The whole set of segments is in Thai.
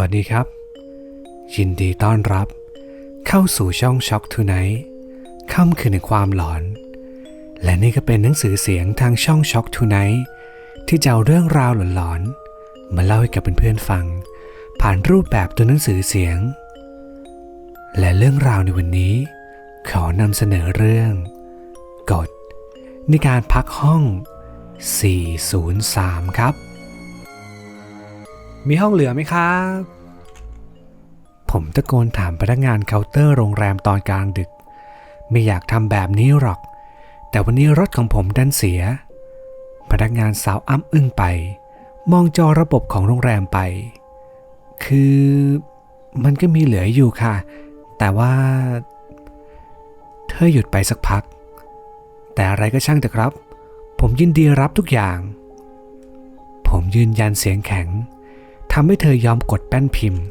วัสดีครับ ยินดีต้อนรับ เข้าสู่ช่องช็อกทูไนท์ค่ำคืนในความหลอน และนี่ก็เป็นหนังสือเสียงทางช่องช็อกทูไนท์ที่จะเอาเรื่องราวหลอนๆมาเล่าให้กับเพื่อนๆฟัง ผ่านรูปแบบตัวหนังสือเสียง และเรื่องราวในวันนี้ ขอนำเสนอเรื่อง กฎในการพักห้อง 403 ครับ มีห้องเหลือไหมครับ ผมตะโกนถามพนักงานเคาน์เตอร์โรงแรมตอนกลางดึก ไม่อยากทำแบบนี้หรอก แต่วันนี้รถของผมดันเสีย พนักงานสาวอ้ำอึ้งไป มองจอระบบของโรงแรมไป คือมันก็มีเหลืออยู่ค่ะ แต่ว่า เธอหยุดไปสักพัก แต่อะไรก็ช่างเถอะครับ ผมยินดีรับทุกอย่าง ผมยืนยันเสียงแข็ง ทำให้เธอยอมกดแป้นพิมพ์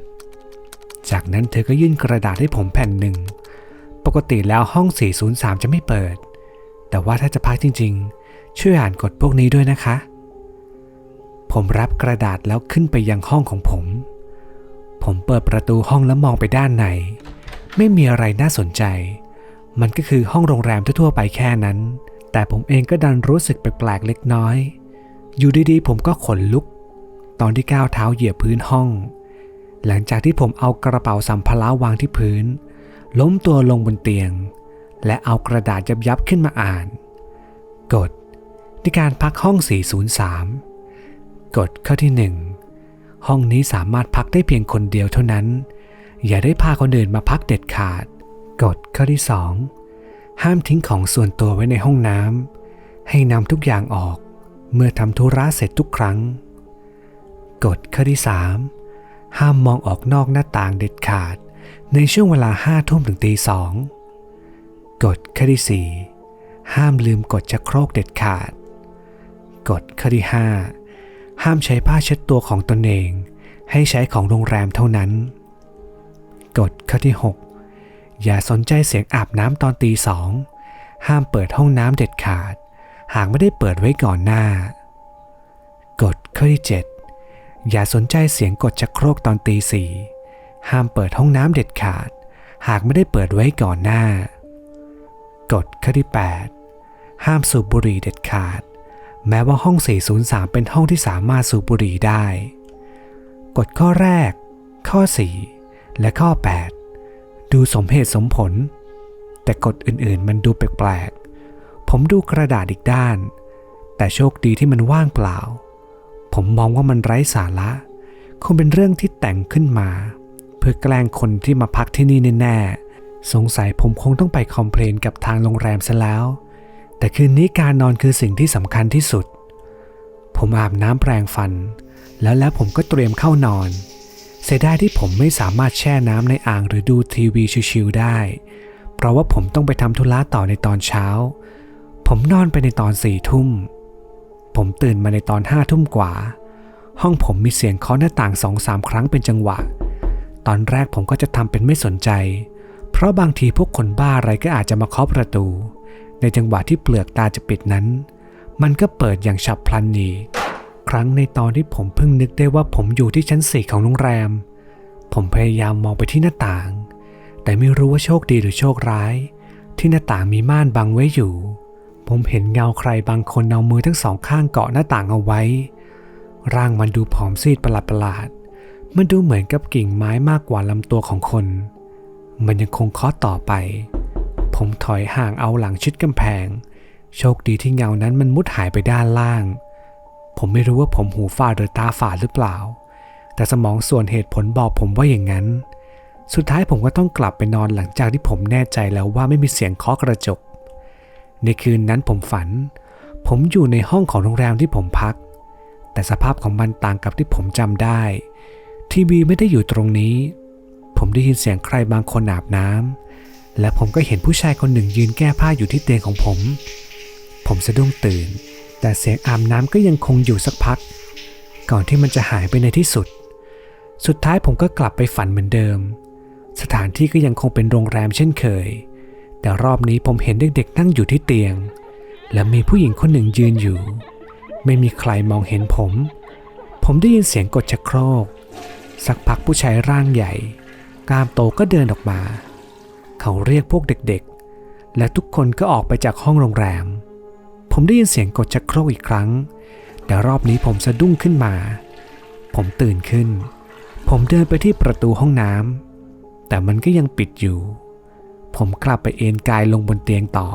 จากนั้นเธอก็ยื่นกระดาษให้ผมแผ่นหนึ่ง ปกติแล้วห้อง 403 จะไม่เปิด แต่ว่าถ้าจะพักจริง ๆ ช่วยอ่านกฎพวกนี้ด้วยนะคะ ผมรับกระดาษแล้วขึ้นไปยังห้องของผม ผมเปิดประตูห้องแล้วมองไปด้านในไม่มีอะไรน่าสนใจ มันก็คือห้องโรงแรมทั่วๆไปแค่นั้น แต่ผมเองก็ดันรู้สึกแปลกๆเล็กน้อย อยู่ดีๆ ผมก็ขนลุก ตอนที่ก้าวเท้าเหยียบพื้นห้อง หลังจากที่ผมเอากระเป๋าสัมภาระวางที่พื้น ล้มตัวลงบนเตียง และเอากระดาษยับยับขึ้นมาอ่านกฎในการพักห้อง 403กฎข้อที่ 1 ห้องนี้สามารถพักได้เพียงคนเดียวเท่านั้น อย่าได้พาคนอื่นมาพักเด็ดขาดกฎข้อที่ 2 ห้ามทิ้งของส่วนตัวไว้ในห้องน้ำให้นำทุกอย่างออก เมื่อทำธุระเสร็จทุกครั้ง กฎข้อที่ 3 ห้ามมองออกนอกหน้าต่างเด็ดขาด ในช่วงเวลาห้าทุ่มถึงตีสองกฎข้อที่ 4 ห้ามลืมกดชักโครกเด็ดขาด กฎข้อที่ 5 ห้ามใช้ผ้าเช็ดตัวของตนเอง ให้ใช้ของโรงแรมเท่านั้น กฎข้อที่ 6 อย่าสนใจเสียงอาบน้ำตอนตีสองห้ามเปิดห้องน้ำเด็ดขาด หากไม่ได้เปิดไว้ก่อนหน้า กฎข้อที่ 7 อย่าสนใจเสียงกดชักโครกตอนตีสี่ห้ามเปิดห้องน้ำเด็ดขาด หากไม่ได้เปิดไว้ก่อนหน้า กฎข้อที่ 8 ห้ามสูบบุหรี่เด็ดขาด แม้ว่าห้อง 403 เป็นห้องที่สามารถสูบบุหรี่ได้ กฎข้อแรก ข้อ 4 และข้อ 8 ดูสมเหตุสมผล แต่กฎอื่นๆ มันดูแปลกๆ ผมดูกระดาษอีกด้าน แต่โชคดีที่มันว่างเปล่า ผมมองว่ามันไร้สาระ คงเป็นเรื่องที่แต่งขึ้นมา เพื่อแกล้งคนที่มาพักที่นี่แน่ๆ สงสัยผมคงต้องไปคอมเพลนกับทางโรงแรมซะแล้ว แต่คืนนี้การนอนคือสิ่งที่สำคัญที่สุด ผมอาบน้ำแปรงฟัน แล้วแล้วผมก็เตรียมเข้านอน เสียดายที่ผมไม่สามารถแช่น้ำในอ่างหรือดูทีวีชิวๆได้ เพราะว่าผมต้องไปทำธุระต่อในตอนเช้า ผมนอนไปในตอนสี่ทุ่ม ผมตื่นมาในตอนห้าทุ่มกว่า ห้องผมมีเสียงเคาะหน้าต่างสองสามครั้งเป็นจังหวะ ตอนแรกผมก็จะทำเป็นไม่สนใจ เพราะบางทีพวกคนบ้าอะไรก็อาจจะมาเคาะประตู ในจังหวะที่เปลือกตาจะปิดนั้น มันก็เปิดอย่างฉับพลันนีครั้งในตอนที่ผมเพิ่งนึกได้ว่าผมอยู่ที่ชั้นสี่ของโรงแรม ผมพยายามมองไปที่หน้าต่าง แต่ไม่รู้ว่าโชคดีหรือโชคร้าย ที่หน้าต่างมีม่านบังไว้อยู่ ผมเห็นเงาใครบางคนเอามือทั้งสองข้างเกาะหน้าต่างเอาไว้ ร่างมันดูผอมซีดประหลาดๆมันดูเหมือนกับกิ่งไม้มากกว่าลำตัวของคน มันยังคงเคาะต่อไป ผมถอยห่างเอาหลังชิดกำแพง โชคดีที่เงานั้นมันมุดหายไปด้านล่าง ผมไม่รู้ว่าผมหูฝาดหรือตาฝาดหรือเปล่า แต่สมองส่วนเหตุผลบอกผมว่าอย่างนั้น สุดท้ายผมก็ต้องกลับไปนอนหลังจากที่ผมแน่ใจแล้วว่าไม่มีเสียงเคาะกระจก ในคืนนั้นผมฝัน ผมอยู่ในห้องของโรงแรมที่ผมพัก แต่สภาพของมันต่างกับที่ผมจำได้ ทีวีไม่ได้อยู่ตรงนี้ ผมได้ยินเสียงใครบางคนอาบน้ำและผมก็เห็นผู้ชายคนหนึ่งยืนแก้ผ้าอยู่ที่เตียงของผม ผมสะดุ้งตื่น แต่เสียงอาบน้ำก็ยังคงอยู่สักพัก ก่อนที่มันจะหายไปในที่สุด สุดท้ายผมก็กลับไปฝันเหมือนเดิม สถานที่ก็ยังคงเป็นโรงแรมเช่นเคย แต่รอบนี้ผมเห็นเด็กๆนั่งอยู่ที่เตียง และมีผู้หญิงคนหนึ่งยืนอยู่ ไม่มีใครมองเห็นผม ผมได้ยินเสียงกดชักโครก สักพักผู้ชายร่างใหญ่กล้ามโตก็เดินออกมา เขาเรียกพวกเด็กๆ และทุกคนก็ออกไปจากห้องโรงแรม ผมได้ยินเสียงกดชักโครกอีกครั้ง แต่รอบนี้ผมสะดุ้งขึ้นมา ผมตื่นขึ้น ผมเดินไปที่ประตูห้องน้ำแต่มันก็ยังปิดอยู่ ผมกลับไปเอนกายลงบนเตียงต่อ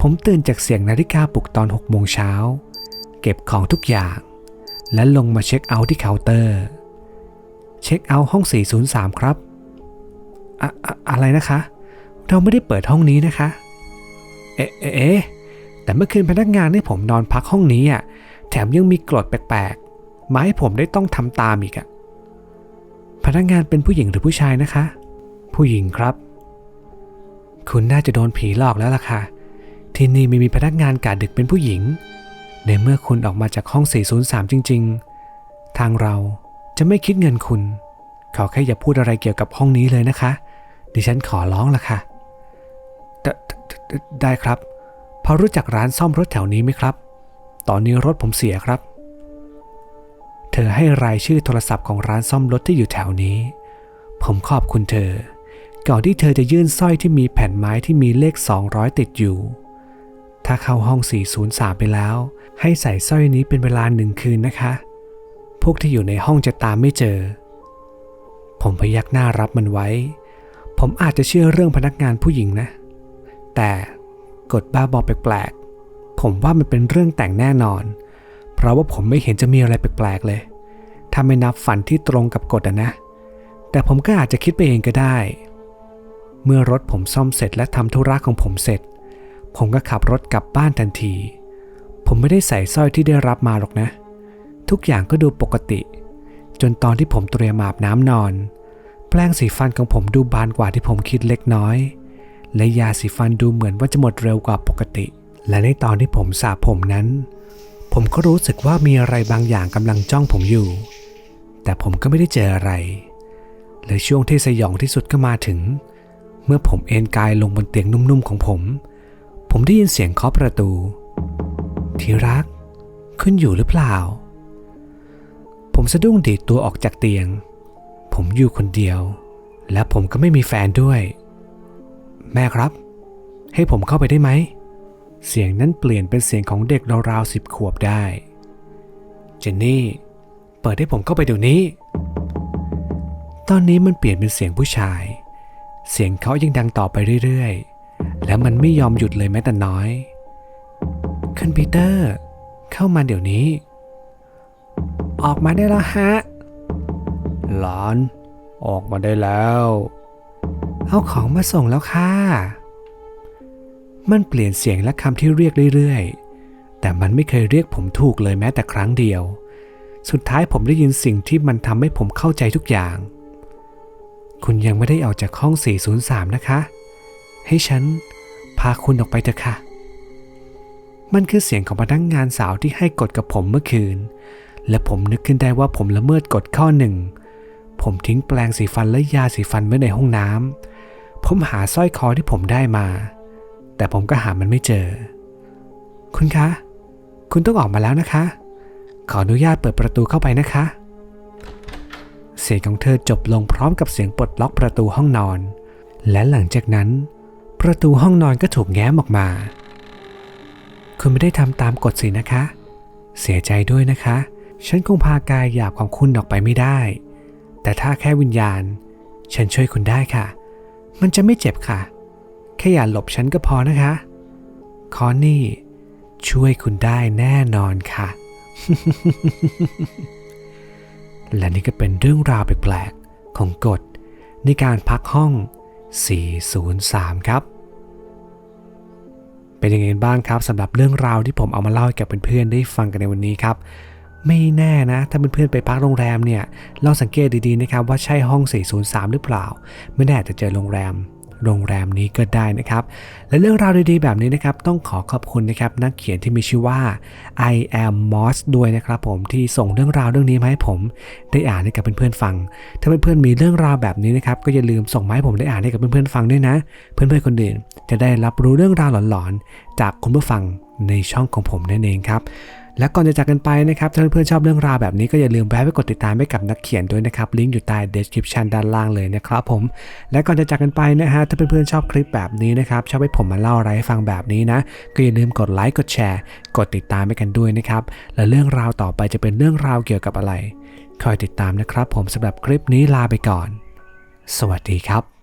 ผมตื่นจากเสียงนาฬิกาปลุกตอน6โมงเช้า เก็บของทุกอย่าง และลงมาเช็คเอาท์ที่เคาน์เตอร์ เช็คเอาท์ห้อง 403 ครับอะอะอะไรนะคะ เราไม่ได้เปิดห้องนี้นะคะ เอ๊ะเอ๊ะแต่เมื่อคืนพนักงานให้ผมนอนพักห้องนี้อะ แถมยังมีกฎแปลกๆ มาให้ผมได้ต้องทำตามอีกอะ พนักงานเป็นผู้หญิงหรือผู้ชายนะคะ ผู้หญิงครับ คุณน่าจะโดนผีหลอกแล้วล่ะค่ะ ที่นี่ไม่มีพนักงานกาดึกเป็นผู้หญิง ในเมื่อคุณออกมาจากห้อง 403 จริง ๆ ทางเราจะไม่คิดเงินคุณ ขอแค่อย่าพูดอะไรเกี่ยวกับห้องนี้เลยนะคะ ดิฉันขอร้องล่ะค่ะ ได้ครับ พอรู้จักร้านซ่อมรถแถวนี้ไหมครับ ตอนนี้รถผมเสียครับ เธอให้รายชื่อโทรศัพท์ของร้านซ่อมรถที่อยู่แถวนี้ ผมขอบคุณเธอ ก่อนที่เธอจะยื่นสร้อยที่มีแผ่นไม้ที่มีเลข 200 ติดอยู่ ถ้าเข้าห้อง 403 ไปแล้ว ให้ใส่สร้อยนี้เป็นเวลาหนึ่งคืนนะคะ พวกที่อยู่ในห้องจะตามไม่เจอ ผมพยักหน้ารับมันไว้ ผมอาจจะเชื่อเรื่องพนักงานผู้หญิงนะ แต่กฎบ้าบอแปลกๆ ผมว่ามันเป็นเรื่องแต่งแน่นอน เพราะว่าผมไม่เห็นจะมีอะไรแปลกๆเลย ถ้าไม่นับฝันที่ตรงกับกฎนะ แต่ผมก็อาจจะคิดไปเองก็ได้ เมื่อรถผมซ่อมเสร็จและทำธุระของผมเสร็จ ผมก็ขับรถกลับบ้านทันที ผมไม่ได้ใส่สร้อยที่ได้รับมาหรอกนะ ทุกอย่างก็ดูปกติ จนตอนที่ผมเตรียมอาบน้ำนอน แปรงสีฟันของผมดูบานกว่าที่ผมคิดเล็กน้อย และยาสีฟันดูเหมือนว่าจะหมดเร็วกว่าปกติ และในตอนที่ผมสระผมนั้น ผมก็รู้สึกว่ามีอะไรบางอย่างกำลังจ้องผมอยู่ แต่ผมก็ไม่ได้เจออะไร และช่วงที่สยองที่สุดก็มาถึงเเมื่อผมเอนกายลงบนเตียงนุ่มๆของผม ผมได้ยินเสียงเคาะประตู ที่รักคุณอยู่หรือเปล่า ผมสะดุ้งดีดตัวออกจากเตียง ผมอยู่คนเดียว และผมก็ไม่มีแฟนด้วย แม่ครับ ให้ผมเข้าไปได้ไหม เสียงนั้นเปลี่ยนเป็นเสียงของเด็กราวๆสิบขวบได้ เจนนี่ เปิดให้ผมเข้าไปเดี๋ยวนี้ ตอนนี้มันเปลี่ยนเป็นเสียงผู้ชาย เสียงเขายังดังต่อไปเรื่อยๆ และมันไม่ยอมหยุดเลยแม้แต่น้อย คุณปีเตอร์ เข้ามาเดี๋ยวนี้ ออกมาได้แล้วฮะ หลาน ออกมาได้แล้ว เอาของมาส่งแล้วค่ะ มันเปลี่ยนเสียงและคำที่เรียกเรื่อยๆ แต่มันไม่เคยเรียกผมถูกเลยแม้แต่ครั้งเดียว สุดท้ายผมได้ยินสิ่งที่มันทำให้ผมเข้าใจทุกอย่าง คุณยังไม่ได้ออกจากห้อง 403 นะคะ ให้ฉันพาคุณออกไปเถอะค่ะ มันคือเสียงของพนักงงานสาวที่ให้กฎกับผมเมื่อคืน และผมนึกขึ้นได้ว่าผมละเมิดกฎข้อหนึ่ง ผมทิ้งแปรงสีฟันและยาสีฟันไว้ในห้องน้ำ ผมหาสร้อยคอที่ผมได้มา แต่ผมก็หามันไม่เจอ คุณคะ คุณต้องออกมาแล้วนะคะ ขออนุญาตเปิดประตูเข้าไปนะคะ เสียงของเธอจบลงพร้อมกับเสียงปลดล็อกประตูห้องนอน และหลังจากนั้น ประตูห้องนอนก็ถูกแง้มออกมา คุณไม่ได้ทำตามกฎสินะคะ เสียใจด้วยนะคะ ฉันคงพากายหยาบของคุณออกไปไม่ได้ แต่ถ้าแค่วิญญาณ ฉันช่วยคุณได้ค่ะ มันจะไม่เจ็บค่ะ แค่อย่าหลบฉันก็พอนะคะคอนนี่ช่วยคุณได้แน่นอนค่ะ และนี่ก็เป็นเรื่องราวแปลกๆของกฎในการพักห้อง 403 ครับ เป็นยังไงบ้างครับสำหรับเรื่องราวที่ผมเอามาเล่าให้กับเพื่อนๆได้ฟังกันในวันนี้ครับ ไม่แน่นะ ถ้าเพื่อนๆไปพักโรงแรมเนี่ยลองสังเกตดีๆนะครับว่าใช่ห้อง 403 หรือเปล่า ไม่แน่จะเจอโรงแรม โรงแรมนี้ก็ได้นะครับ และเรื่องราวดีๆแบบนี้นะครับ ต้องขอขอบคุณนะครับนักเขียนที่มีชื่อว่า I am Moss ด้วยนะครับผมที่ส่งเรื่องราวเรื่องนี้มาให้ผมได้อ่านให้กับเพื่อนๆฟัง ถ้าเพื่อนๆมีเรื่องราวแบบนี้นะครับก็อย่าลืมส่งมาให้ผมได้อ่านให้กับเพื่อนๆฟังด้วยนะ เพื่อนๆคนอื่นจะได้รับรู้เรื่องราวหลอนๆ จากคุณผู้ฟังในช่องของผมนั่นเองครับ และก่อนจะจากกันไปนะครับถ้าเพื่อนๆชอบเรื่องราวแบบนี้ก็อย่าลืมแวะไปกดติดตามให้กับนักเขียนด้วยนะครับลิงก์อยู่ใต้ description ด้านล่างเลยนะครับผม และก่อนจะจากกันไปนะฮะถ้าเพื่อนๆชอบคลิปแบบนี้นะครับชอบให้ผมมาเล่าอะไรให้ฟังแบบนี้นะก็อย่าลืมกดไลค์กดแชร์ กดติดตามให้กันด้วยนะครับและเรื่องราวต่อไปจะเป็นเรื่องราวเกี่ยวกับอะไร คอยติดตามนะครับ ผมสำหรับคลิปนี้ลาไปก่อน สวัสดีครับ